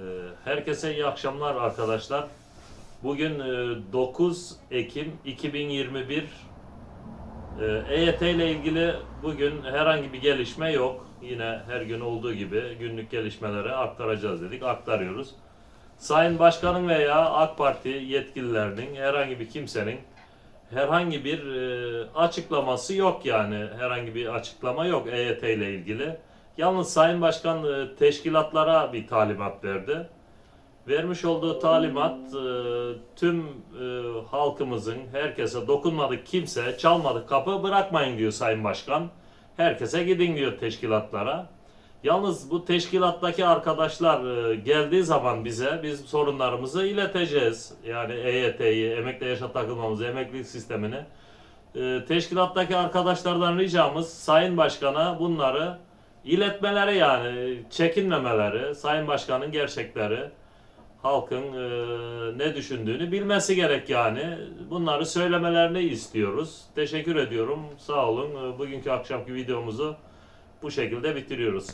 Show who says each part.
Speaker 1: Ee, Herkese iyi akşamlar arkadaşlar. Bugün e, 9 Ekim 2021. Ee, EYT ile ilgili bugün herhangi bir gelişme yok. Yine her gün olduğu gibi günlük gelişmeleri aktaracağız dedik. Aktarıyoruz. Sayın Başkanın veya AK Parti yetkililerinin herhangi bir kimsenin herhangi bir e, açıklaması yok yani. Herhangi bir açıklama yok EYT ile ilgili. Yalnız Sayın Başkan e, teşkilatlara bir talimat verdi. Vermiş olduğu talimat e, tüm e, halkımızın herkese dokunmadık kimse çalmadık kapı bırakmayın diyor Sayın Başkan. Herkese gidin diyor teşkilatlara. Yalnız bu teşkilattaki arkadaşlar geldiği zaman bize biz sorunlarımızı ileteceğiz. Yani EYT'yi, emekli yaşa takılmamızı, emeklilik sistemini. Teşkilattaki arkadaşlardan ricamız Sayın Başkan'a bunları iletmeleri yani çekinmemeleri, Sayın Başkan'ın gerçekleri, halkın e, ne düşündüğünü bilmesi gerek yani. Bunları söylemelerini istiyoruz. Teşekkür ediyorum. Sağ olun. E, Bugünkü akşamki videomuzu bu şekilde bitiriyoruz.